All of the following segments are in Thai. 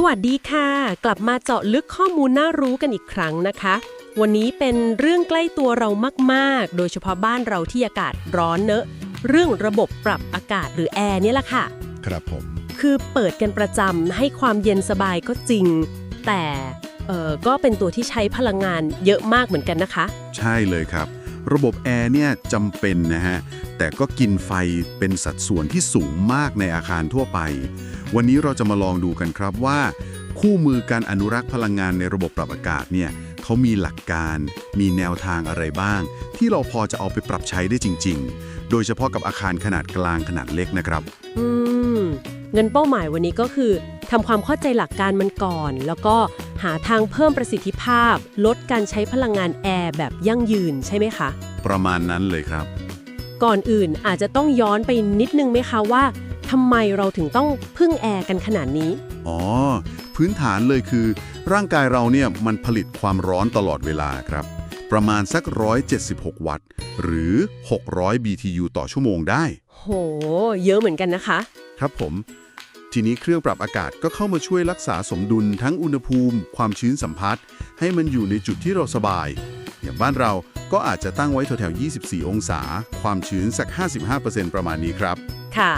สวัสดีค่ะ กลับมาเจาะลึกข้อมูลน่ารู้กันอีกครั้งนะคะ วันนี้เป็นเรื่องใกล้ตัวเรามากๆ โดยเฉพาะบ้านเราที่อากาศร้อนเนอะ เรื่องระบบปรับอากาศหรือแอร์เนี่ยแหละค่ะ ครับผม คือเปิดกันประจำให้ความเย็นสบายก็จริง แต่เออก็เป็นตัวที่ใช้พลังงานเยอะมากเหมือนกันนะคะ ใช่เลยครับ ระบบแอร์เนี่ยจำเป็นนะฮะ แต่ก็กินไฟเป็นสัดส่วนที่สูงมากในอาคารทั่วไป วันนี้เราจะมาลองดูกันครับว่า คู่มือการอนุรักษ์พลังงานในระบบปรับอากาศเนี่ยเขามีหลักการ มีแนวทางอะไรบ้าง ที่เราพอจะเอาไปปรับใช้ได้จริง ๆ โดยเฉพาะกับอาคารขนาดกลางขนาดเล็กนะครับ อืมเงินเป้าหมายวันนี้ก็คือทำความเข้าใจหลักการมันก่อน แล้วก็หาทางเพิ่มประสิทธิภาพ ลดการใช้พลังงานแอร์แบบยั่งยืนใช่ไหมคะ ประมาณนั้นเลยครับ ก่อนอื่นอาจจะต้องย้อนไปนิดนึงไหมคะว่าทำไมเราถึงต้องพึ่งแอร์กันขนาดนี้ อ๋อ พื้นฐานเลยคือ ร่างกายเราเนี่ยมันผลิตความร้อนตลอดเวลาครับ ประมาณสัก 176 วัตต์ หรือ 600 BTU ต่อชั่วโมงได้ โห เยอะเหมือนกันนะคะ ครับผม ทีนี้เครื่องปรับอากาศก็เข้ามาช่วยรักษาสมดุลทั้งอุณหภูมิ ความชื้นสัมผัส ให้มันอยู่ในจุดที่เราสบาย อย่างบ้านเรา ก็อาจจะตั้งไว้แถวๆ24 องศา ความชื้นสัก 55%ประมาณนี้ครับ ค่ะ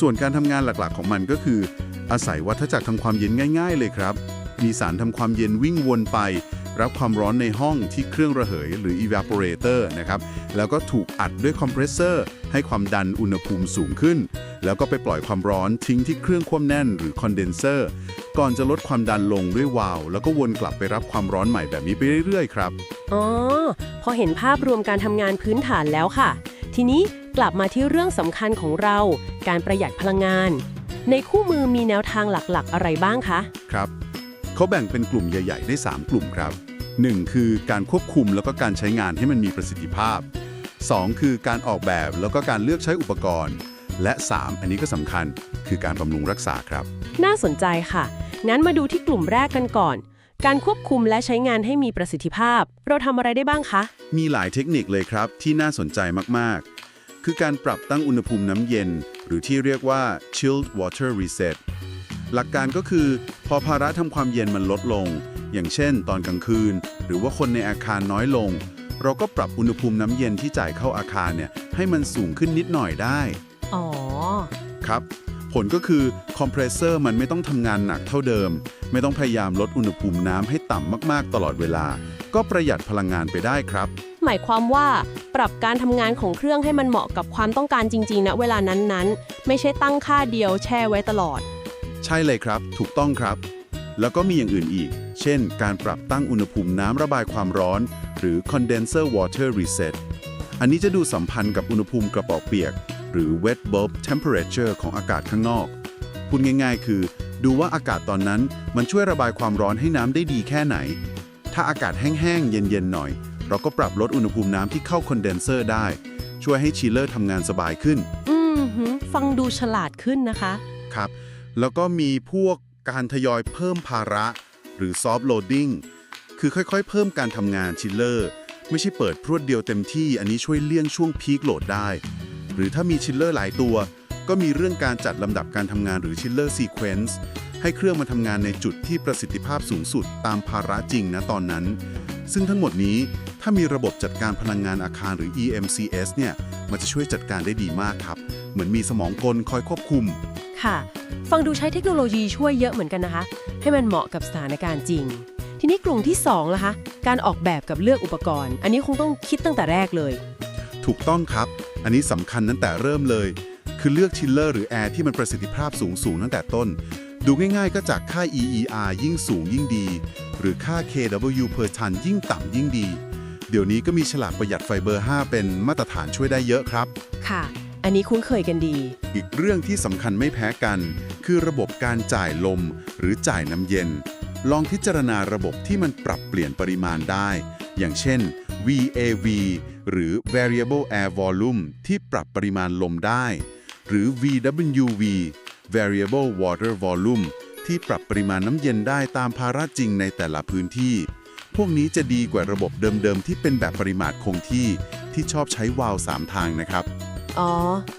ส่วนการทำงานหลักๆของมันก็คือ อาศัยวัฏจักรทำความเย็นง่าย ๆ เลยครับ มีสารทำความเย็นวิ่งวนไป รับความร้อนในห้องที่เครื่องระเหยหรือ evaporator นะครับ แล้วก็ถูกอัดด้วยคอมเพรสเซอร์ให้ความดันอุณหภูมิสูงขึ้น แล้วก็ไปปล่อยความร้อนทิ้งที่เครื่องควบแน่นหรือคอนเดนเซอร์ก่อนจะลดความดันลงด้วยวาล์วแล้วก็วนกลับไปรับความร้อนใหม่แบบนี้ไปเรื่อยๆ ครับ อ๋อ พอเห็นภาพรวมการทำงานพื้นฐานแล้วค่ะ ทีนี้กลับมาที่เรื่องสำคัญของเรา การประหยัดพลังงาน ในคู่มือมีแนวทางหลักๆ อะไรบ้างคะ ครับ เขาแบ่งเป็นกลุ่มใหญ่ ๆ ได้ 3 กลุ่มครับ 1. คือการควบคุมแล้วก็การใช้งานให้มันมีประสิทธิภาพ 2. คือการออกแบบแล้วก็การเลือกใช้อุปกรณ์ และ 3 อันนี้ก็สำคัญคือการบำรุงรักษาครับ น่าสนใจค่ะงั้นมาดูที่กลุ่มแรกกันก่อน การควบคุมและใช้งานให้มีประสิทธิภาพ เราทำอะไรได้บ้างคะ มีหลายเทคนิคเลยครับที่น่าสนใจมากๆ คือการปรับตั้งอุณหภูมิน้ำเย็น หรือที่เรียกว่า chilled water reset หลักการก็คือ พอภาระทำความเย็นมันลดลง อย่างเช่น ตอนกลางคืน หรือว่าคนในอาคารน้อยลง เราก็ปรับอุณหภูมิน้ำเย็นที่จ่ายเข้าอาคารเนี่ยให้มันสูงขึ้นนิดหน่อยได้ อ๋อ ครับ ผลก็คือคอมเพรสเซอร์มันไม่ต้องทำงานหนักเท่าเดิม ไม่ต้องพยายามลดอุณหภูมิน้ำให้ต่ำมากๆ ตลอดเวลา ก็ประหยัดพลังงานไปได้ครับ หมายความว่าปรับการทำงานของเครื่องให้มันเหมาะกับความต้องการจริงๆณเวลานั้นๆ ไม่ใช่ตั้งค่าเดียวแช่ไว้ตลอด ใช่เลยครับ ถูกต้องครับ แล้วก็มีอย่างอื่นอีก เช่น การปรับตั้งอุณหภูมิน้ำระบายความร้อน หรือ condenser water reset อันนี้จะดูสัมพันธ์กับอุณหภูมิกระเป๋าเปียก หรือ wet bulb temperature ของอากาศข้างนอก พูดง่าย ๆ คือ ดูว่าอากาศตอนนั้นมันช่วยระบายความร้อนให้น้ำได้ดีแค่ไหน ถ้าอากาศแห้งๆ เย็นๆ หน่อย เราก็ปรับลดอุณหภูมิน้ำที่เข้าคอนเดนเซอร์ได้ ช่วยให้ชิลเลอร์ทำงานสบายขึ้น อืมหือฟังดูฉลาดขึ้นนะคะ ครับ แล้วก็มีพวก การทยอยเพิ่มภาระ หรือ soft loading คือค่อยๆ เพิ่มการทำงานชิลเลอร์ ไม่ใช่เปิดพรวดเดียวเต็มที่ อันนี้ช่วยเลี่ยงช่วงพีคโหลดได้ หรือถ้ามีชิลเลอร์หลายตัว ก็มีเรื่องการจัดลำดับการทำงานหรือชิลเลอร์ซีเควนซ์ ให้เครื่องมาทำงานในจุดที่ประสิทธิภาพสูงสุดตามภาระจริงนะตอนนั้น ซึ่งทั้งหมดนี้ถ้ามีระบบจัดการพลังงานอาคารหรือ EMCS เนี่ย มันจะช่วยจัดการได้ดีมากครับ เหมือนมีสมองกลคอยควบคุม ค่ะ ฟังดูใช้เทคโนโลยีช่วยเยอะเหมือนกันนะคะ ให้มันเหมาะกับสถานการณ์จริง ทีนี้กลุ่มที่2ล่ะคะ การออกแบบกับเลือกอุปกรณ์ อันนี้คงต้องคิดตั้งแต่แรกเลย ถูกต้องครับ อันนี้สำคัญตั้งแต่เริ่มเลย คือเลือกชิลเลอร์หรือแอร์ที่มันประสิทธิภาพสูงสูงตั้งแต่ต้น ดูง่ายๆก็จากค่า EER ยิ่งสูงยิ่งดี หรือค่า KW per ton ยิ่งต่ำยิ่งดี เดี๋ยวนี้ก็มีฉลากประหยัดไฟเบอร์ 5 เป็นมาตรฐานช่วยได้เยอะครับ ค่ะ อันนี้คุ้นเคยกันดี อีกเรื่องที่สำคัญไม่แพ้กัน คือระบบการจ่ายลม หรือจ่ายน้ำเย็น ลองพิจารณาระบบที่มันปรับเปลี่ยนปริมาณได้ อย่างเช่น VAV หรือ Variable Air Volume ที่ปรับปริมาณลมได้ หรือ VWV Variable Water Volume ที่ปรับปริมาณน้ำเย็นได้ตามภาระจริงในแต่ละพื้นที่ พวกนี้จะดีกว่าระบบเดิมๆ ที่เป็นแบบปริมาตรคงที่ที่ชอบใช้วาล์วสามทางนะครับ อ๋อ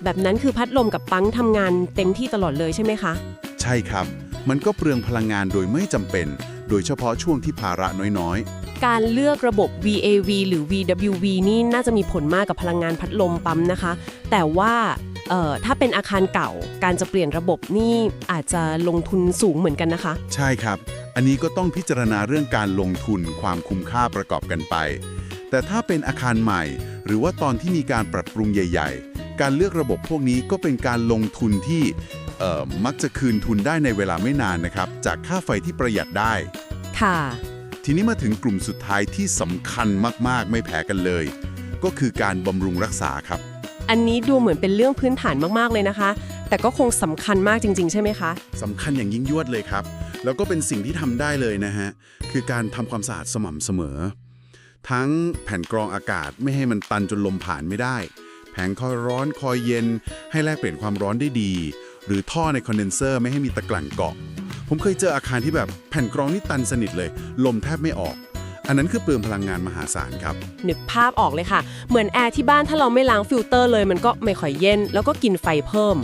แบบนั้นคือพัดลมกับปั๊งทำงานเต็มที่ตลอดเลยใช่ไหมคะ ใช่ครับ มันก็เปลืองพลังงานโดยไม่จำเป็น โดยเฉพาะช่วงที่ภาระน้อยการเลือกระบบ VAV หรือ VWV นี่น่าจะมีผลมากกับพลังงานพัดลมปั๊มนะคะ แต่ว่าเอ่อ ถ้าเป็นอาคารเก่าการจะเปลี่ยนระบบนี่อาจจะลงทุนสูงเหมือนกันนะคะๆใช่ครับ อันนี้ก็ต้องพิจารณาเรื่องการลงทุนความคุ้มค่าประกอบกันไป แต่ถ้าเป็นอาคารใหม่ หรือว่าตอนที่มีการปรับปรุงใหญ่ ๆ การเลือกระบบพวกนี้ก็เป็นการลงทุนที่เอ่อมักจะคืนทุนได้ในเวลาไม่นานนะครับ จากค่าไฟที่ประหยัดได้ ค่ะ ทีนี้มาถึงกลุ่มสุดท้ายที่สำคัญมากๆ ไม่แพ้กันเลย ก็คือการบำรุงรักษาครับ อันนี้ดูเหมือนเป็นเรื่องพื้นฐานมากๆเลยนะคะ แต่ก็คงสำคัญมากจริง ๆ ใช่ไหมคะสำคัญอย่างยิ่งยวดเลยครับ แล้วก็เป็นสิ่งที่ทำได้เลยนะฮะ คือการทำความสะอาดสม่ำเสมอ ทั้งแผ่นกรองอากาศไม่ให้มันตันจนลมผ่านไม่ได้ แผงคอยร้อนคอยเย็น ให้แลกเปลี่ยนความร้อนได้ดี หรือท่อในคอนเดนเซอร์ไม่ให้มีตะกลั่นเกาะ ผมเคยเจออาคารที่แบบแผ่นกรองนี่ตันสนิทเลย ลมแทบไม่ออก อันนั้นคือเปลืองพลังงานมหาศาลครับ นึกภาพออกเลยค่ะ เหมือนแอร์ที่บ้านถ้าเราไม่ล้างฟิลเตอร์เลย มันก็ไม่ค่อยเย็น แล้วก็กินไฟเพิ่ม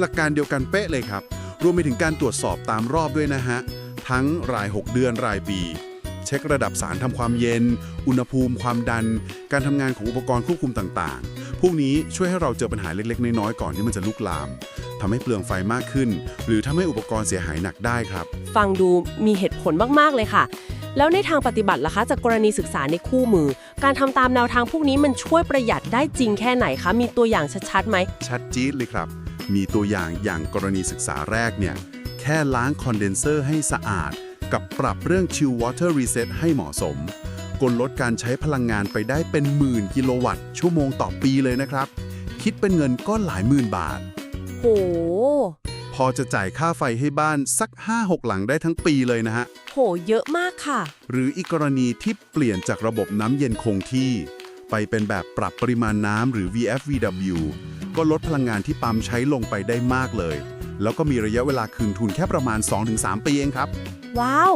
หลักการเดียวกันเป๊ะเลยครับ รวมไปถึงการตรวจสอบตามรอบด้วยนะฮะ ทั้งราย 6 เดือนรายปี เช็คระดับสารทำความเย็น อุณหภูมิ ความดัน การทำงานของอุปกรณ์ควบคุมต่างๆ พวกนี้ช่วยให้เราเจอปัญหาเล็กๆ น้อยๆก่อนที่มันจะลุกลามทำให้เปลืองไฟมากขึ้น หรือทำให้อุปกรณ์เสียหายหนักได้ครับ ฟังดูมีเหตุผลมากๆเลยค่ะ แล้วในทางปฏิบัติล่ะคะจากกรณีศึกษาในคู่มือ การทำตามแนวทางพวกนี้มันช่วยประหยัดได้จริงแค่ไหนคะ มีตัวอย่างชัดๆไหม ชัดจี๊ดเลยครับ มีตัวอย่างอย่างกรณีศึกษาแรกเนี่ย แค่ล้างคอนเดนเซอร์ให้สะอาด กับปรับเรื่อง chill water reset ให้เหมาะสม กลลดการใช้พลังงานไปได้เป็นหมื่นกิโลวัตต์ชั่วโมงต่อปีเลยนะครับ คิดเป็นเงินก็หลายหมื่นบาท โหพ อจะจ่ายค่าไฟให้บ้านสัก 5-6 หลังได้ทั้งปีเลยนะฮะ โห เยอะมากค่ะ หรืออีกกรณีที่เปลี่ยนจากระบบน้ำเย็นคงที่ ไปเป็นแบบปรับปริมาณน้ำหรือ VFVW ก็ลดพลังงานที่ปั๊มใช้ลงไปได้มากเลย แล้วก็มีระยะเวลาคืนทุนแค่ประมาณ 2-3 ปีเองครับ ว้าว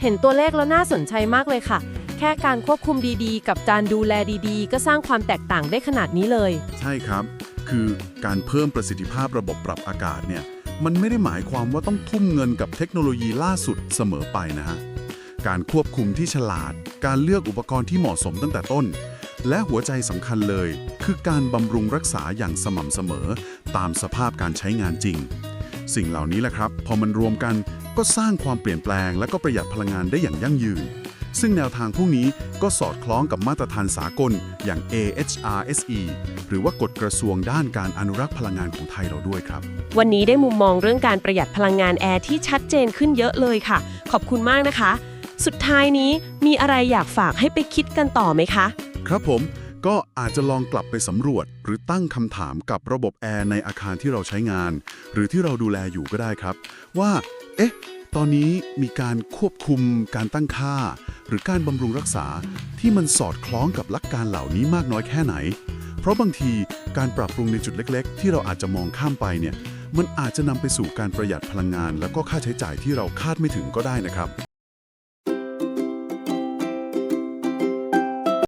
เห็นตัวเลขแล้วน่าสนใจมากเลยค่ะ แค่การควบคุมดีๆ กับการดูแลดีๆ ก็สร้างความแตกต่างได้ขนาดนี้เลย ใช่ครับ คือการเพิ่มประสิทธิภาพระบบปรับอากาศเนี่ย มันไม่ได้หมายความว่าต้องทุ่มเงินกับเทคโนโลยีล่าสุดเสมอไปนะฮะ การควบคุมที่ฉลาด การเลือกอุปกรณ์ที่เหมาะสมตั้งแต่ต้น และหัวใจสำคัญเลย คือการบำรุงรักษาอย่างสม่ำเสมอ ตามสภาพการใช้งานจริง สิ่งเหล่านี้แหละครับ พอมันรวมกันก็สร้างความเปลี่ยนแปลง และก็ประหยัดพลังงานได้อย่างยั่งยืน ซึ่งแนวทางพวกนี้ก็สอดคล้องกับมาตรฐานสากลอย่าง AHRSE หรือว่ากฎกระทรวงด้านการอนุรักษ์พลังงานของไทยเราด้วยครับ วันนี้ได้มุมมองเรื่องการประหยัดพลังงานแอร์ที่ชัดเจนขึ้นเยอะเลยค่ะ ขอบคุณมากนะคะ สุดท้ายนี้มีอะไรอยากฝากให้ไปคิดกันต่อไหมคะ ครับผมก็อาจจะลองกลับไปสำรวจ หรือตั้งคำถามกับระบบแอร์ในอาคารที่เราใช้งาน หรือที่เราดูแลอยู่ก็ได้ครับ ว่า เอ๊ะ ตอนนี้มีการควบคุมการตั้งค่า หรือการบำรุงรักษาที่มันสอดคล้องกับหลักการเหล่านี้มากน้อยแค่ไหน เพราะบางทีการปรับปรุงในจุดเล็ก ๆ ที่เราอาจจะมองข้ามไปเนี่ยมันอาจจะนำไปสู่การประหยัดพลังงาน แล้วก็ค่าใช้จ่ายที่เราคาดไม่ถึงก็ได้นะครับ